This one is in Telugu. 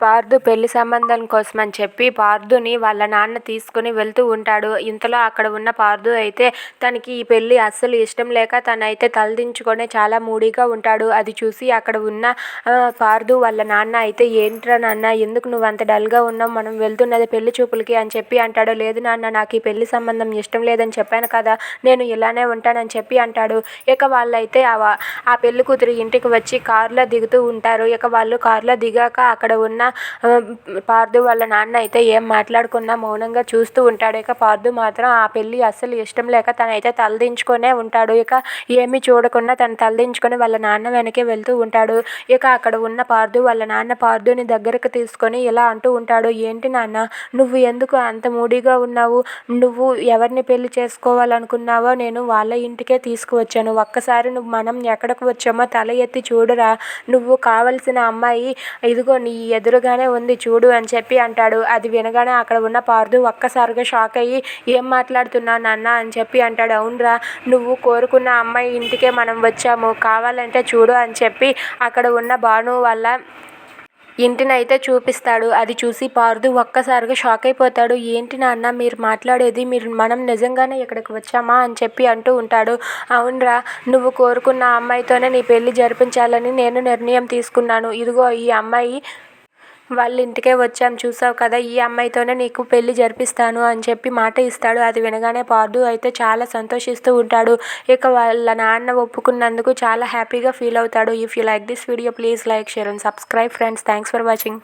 పార్దు పెళ్ళి సంబంధం కోసమని చెప్పి పార్దుని వాళ్ళ నాన్న తీసుకుని వెళ్తూ ఉంటాడు. ఇంతలో అక్కడ ఉన్న పార్దు అయితే తనకి ఈ పెళ్ళి అస్సలు ఇష్టం లేక తనైతే తలదించుకొని చాలా మూడీగా ఉంటాడు. అది చూసి అక్కడ ఉన్న పార్దు వాళ్ళ నాన్న అయితే ఏంట్రా నాన్న ఎందుకు నువ్వు అంత డల్గా ఉన్నావు? మనం వెళ్తున్నది పెళ్ళి చూపులకి అని చెప్పి అంటాడు. లేదు నాన్న నాకు ఈ పెళ్ళి సంబంధం ఇష్టం లేదని చెప్పాను కదా నేను ఇలానే ఉంటానని చెప్పి అంటాడు. ఇక వాళ్ళైతే ఆ పెళ్ళి కూతురు ఇంటికి వచ్చి కారులో దిగుతూ ఉంటారు. ఇక వాళ్ళు కారులో దిగాక అక్కడ ఉన్న పార్దు వాళ్ళ నాన్న అయితే ఏం మాట్లాడకుండా మౌనంగా చూస్తూ ఉంటాడు. ఇక పార్దు మాత్రం ఆ పెళ్ళి అస్సలు ఇష్టం లేక తనైతే తలదించుకొనే ఉంటాడు. ఇక ఏమీ చూడకుండా తను తలదించుకొని వాళ్ళ నాన్న వెనకే వెళ్తూ ఉంటాడు. ఇక అక్కడ ఉన్న పార్దు వాళ్ళ నాన్న పార్దుని దగ్గరకు తీసుకొని ఇలా అంటూ ఉంటాడు. ఏంటి నాన్న నువ్వు ఎందుకు అంత మూడీగా ఉన్నావు? నువ్వు ఎవరిని పెళ్ళి చేసుకోవాలనుకున్నావో నేను వాళ్ళ ఇంటికే తీసుకువచ్చాను. ఒక్కసారి నువ్వు మనం ఎక్కడికి వచ్చామో తల ఎత్తి చూడరా. నువ్వు కావలసిన అమ్మాయి ఇదిగో నీ ఎదురు ఎదురుగానే ఉంది చూడు అని చెప్పి అంటాడు. అది వినగానే అక్కడ ఉన్న పార్దు ఒక్కసారిగా షాక్ అయ్యి ఏం మాట్లాడుతున్నావు నాన్న? అని చెప్పి అంటాడు. అవునరా నువ్వు కోరుకున్న అమ్మాయి ఇంటికే మనం వచ్చాము. కావాలంటే చూడు అని చెప్పి అక్కడ ఉన్న భాను వల్ల ఇంటినైతే చూపిస్తాడు. అది చూసి పార్దు ఒక్కసారిగా షాక్ అయిపోతాడు. ఏంటి నాన్న మీరు మాట్లాడేది మీరు మనం నిజంగానే ఇక్కడికి వచ్చామా? అని చెప్పి అంటూ ఉంటాడు. అవునరా నువ్వు కోరుకున్న అమ్మాయితోనే నీ పెళ్ళి జరిపించాలని నేను నిర్ణయం తీసుకున్నాను. ఇదిగో ఈ అమ్మాయి వాళ్ళ ఇంటికే వచ్చాం. చూసావు కదా ఈ అమ్మాయితోనే నీకు పెళ్ళి జరిపిస్తాను అని చెప్పి మాట ఇస్తాడు. అది వినగానే పార్డు అయితే చాలా సంతోషిస్తూ ఉంటాడు. ఇక వాళ్ళ నాన్న ఒప్పుకున్నందుకు చాలా హ్యాపీగా ఫీల్ అవుతాడు. If you like this video please like share and subscribe friends thanks for watching